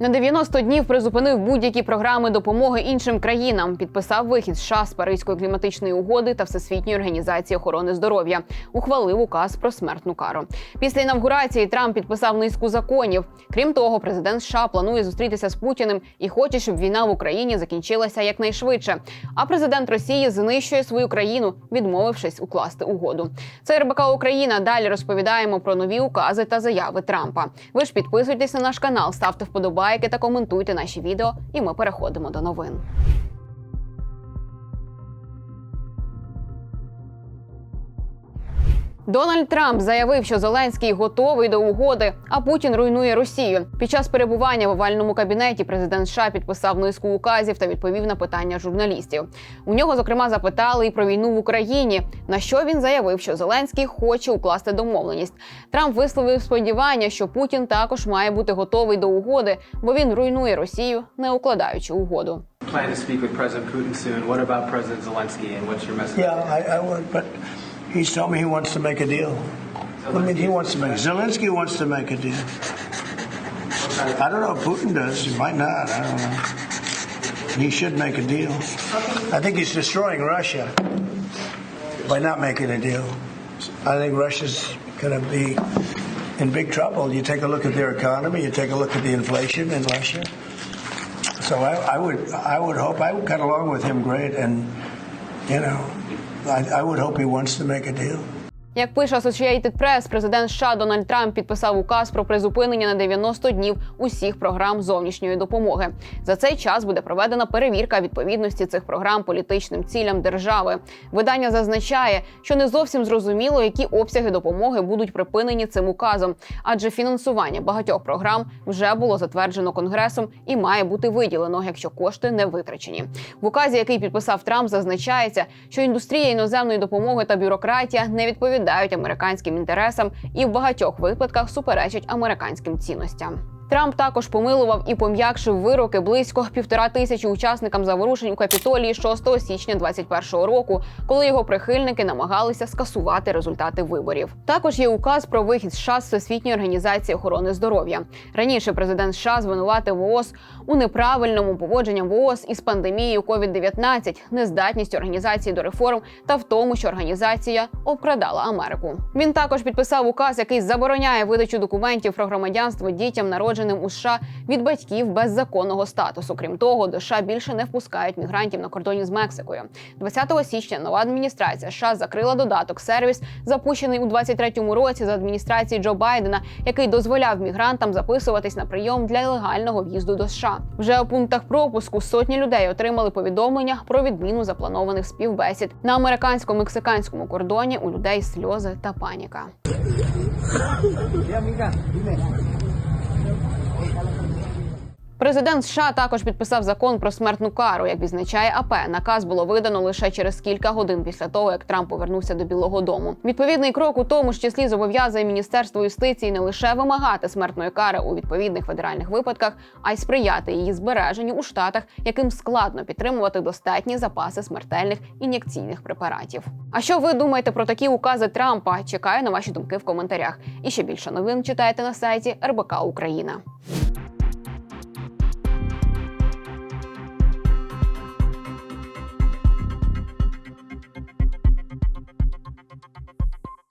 На 90 днів призупинив будь-які програми допомоги іншим країнам. Підписав вихід США з Паризької кліматичної угоди та Всесвітньої організації охорони здоров'я. Ухвалив указ про смертну кару. Після інавгурації Трамп підписав низку законів. Крім того, президент США планує зустрітися з Путіним і хоче, щоб війна в Україні закінчилася якнайшвидше. А президент Росії знищує свою країну, відмовившись укласти угоду. Це РБК Україна. Далі розповідаємо про нові укази та заяви Трампа. Ви ж підписуйтесь на наш канал, ставте вподобайки та коментуйте наші відео. І ми переходимо до новин. Дональд Трамп заявив, що Зеленський готовий до угоди, а Путін руйнує Росію. Під час перебування в овальному кабінеті президент США підписав низку указів та відповів на питання журналістів. У нього зокрема запитали і про війну в Україні. На що він заявив, що Зеленський хоче укласти домовленість. Трамп висловив сподівання, що Путін також має бути готовий до угоди, бо він руйнує Росію, не укладаючи угоду. plan to speak with President Putin soon. What about President Zelensky, and what's your message? Yeah, I, I would, but he's told me he wants to make a deal. I mean, he wants to make. Zelensky wants to make a deal. I don't know if Putin does. He might not. I don't know. He should make a deal. I think he's destroying Russia by not making a deal. I think Russia's going to be in big trouble. You take a look at their economy. You take a look at the inflation in Russia. So I, I would, I would hope I got along with him great, and you know, I, I would hope he wants to make a deal. Як пише Associated Press, президент США Дональд Трамп підписав указ про призупинення на 90 днів усіх програм зовнішньої допомоги. За цей час буде проведена перевірка відповідності цих програм політичним цілям держави. Видання зазначає, що не зовсім зрозуміло, які обсяги допомоги будуть припинені цим указом, адже фінансування багатьох програм вже було затверджено конгресом і має бути виділено, якщо кошти не витрачені. В указі, який підписав Трамп, зазначається, що індустрія іноземної допомоги та бюрократія не відповідають американським інтересам і в багатьох випадках суперечать американським цінностям. Трамп також помилував і пом'якшив вироки близько півтора тисячі учасникам заворушень у Капітолії 6 січня 2021 року, коли його прихильники намагалися скасувати результати виборів. Також є указ про вихід США з Всесвітньої організації охорони здоров'я. Раніше президент США звинуватив ВООЗ у неправильному поводженням ВООЗ із пандемією COVID-19, нездатністю організації до реформ та в тому, що організація обкрадала Америку. Він також підписав указ, який забороняє видачу документів про громадянство дітям, народженим у США від батьків без законного статусу. Крім того, до США більше не впускають мігрантів на кордоні з Мексикою. 20 січня нова адміністрація США закрила додаток сервіс, запущений у 23-му році за адміністрації Джо Байдена, який дозволяв мігрантам записуватись на прийом для легального в'їзду до США. Вже у пунктах пропуску сотні людей отримали повідомлення про відміну запланованих співбесід на американсько-мексиканському кордоні. У людей сльози та паніка. Thank you. Президент США також підписав закон про смертну кару. Як відзначає АП, наказ було видано лише через кілька годин після того, як Трамп повернувся до Білого Дому. Відповідний крок у тому ж числі зобов'язує Міністерство юстиції не лише вимагати смертної кари у відповідних федеральних випадках, а й сприяти її збереженню у штатах, яким складно підтримувати достатні запаси смертельних ін'єкційних препаратів. А що ви думаєте про такі укази Трампа? Чекаю на ваші думки в коментарях. І ще більше новин читайте на сайті РБК Україна.